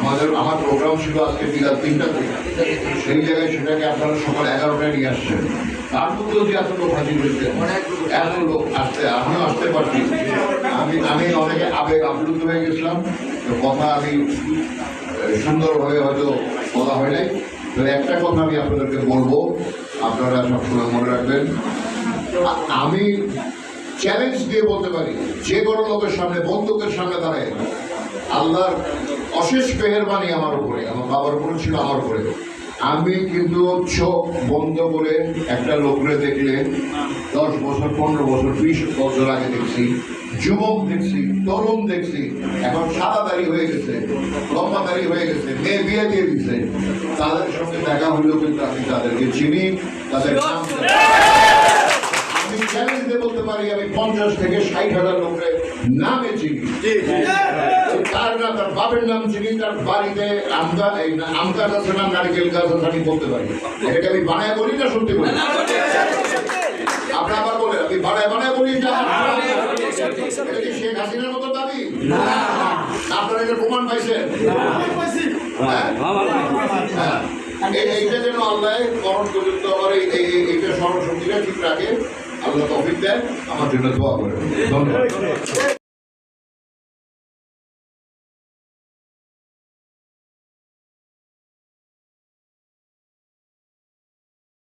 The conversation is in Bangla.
আমাদের, আমার প্রোগ্রাম ছিল আজকে বিকাল তিনটাতে সেই জায়গায় সেটাকে আপনারা সকাল এগারোটায় নিয়ে আসছেন। তার মধ্যেও যে এত লোক হাজির হয়েছে, এত লোক আসতে আমিও আসতে পারছি। আমি আমি অনেকে আবেগ আপ্লুত হয়ে গেছিলাম। কথা আমি সুন্দরভাবে হয়তো বলা হয় নাই। তো একটা কথা আমি আপনাদেরকে বলব, আপনারা সবসময় মনে রাখবেন। আমি চ্যালেঞ্জ দিয়ে বলতে পারি, যে কোনো লোকের সামনে বন্দুকের সামনে দাঁড়ায়। আল্লাহর অশেষ মেহরবানি আমার উপরে, আমার বাবার উপরে ছিল আমার উপরে। আমি কিন্তু চোখ বন্ধ করে একটা লোকরে দেখলে, দশ বছর, পনেরো বছর, বিশ বছর আগে দেখছি, যুবক দেখছি, তরুণ দেখছি, এখন সাদা দাঁড়িয়ে হয়ে গেছে লম্বা দাড়ি হয়ে গেছে, মেয়ে বিয়ে দিয়ে দিচ্ছে তাদের সঙ্গে দেখা হলেও কিন্তু আমি তাদেরকে চিনি, তাদের নাম পারি আমি পঞ্চাশ থেকে ষাট হাজার লোকের নামে চিনি তার না তার বাপের নাম চিনি তার বাড়িতে আমগা এই না- আম গাছ আছে না নারকেল গাছ আছে আমি বলতে পারি এটাকে আমি বানায় বলি না সত্যি বলি আপনার আবার বলেন আমি বানায় বানায় বলি যে শেখ হাসিনার মতো দাবি না আপনারা এটা প্রমাণ পাইছেন হ্যাঁ হ্যাঁ এই- এইটা যেন আল্লাহ করণ পর্যন্ত আমার এই এই- এইটা স্মরণ শক্তিটা ঠিক রাখে আল্লাহ তফিক দেয় আমার জন্য দোয়া করে ধন্যবাদ।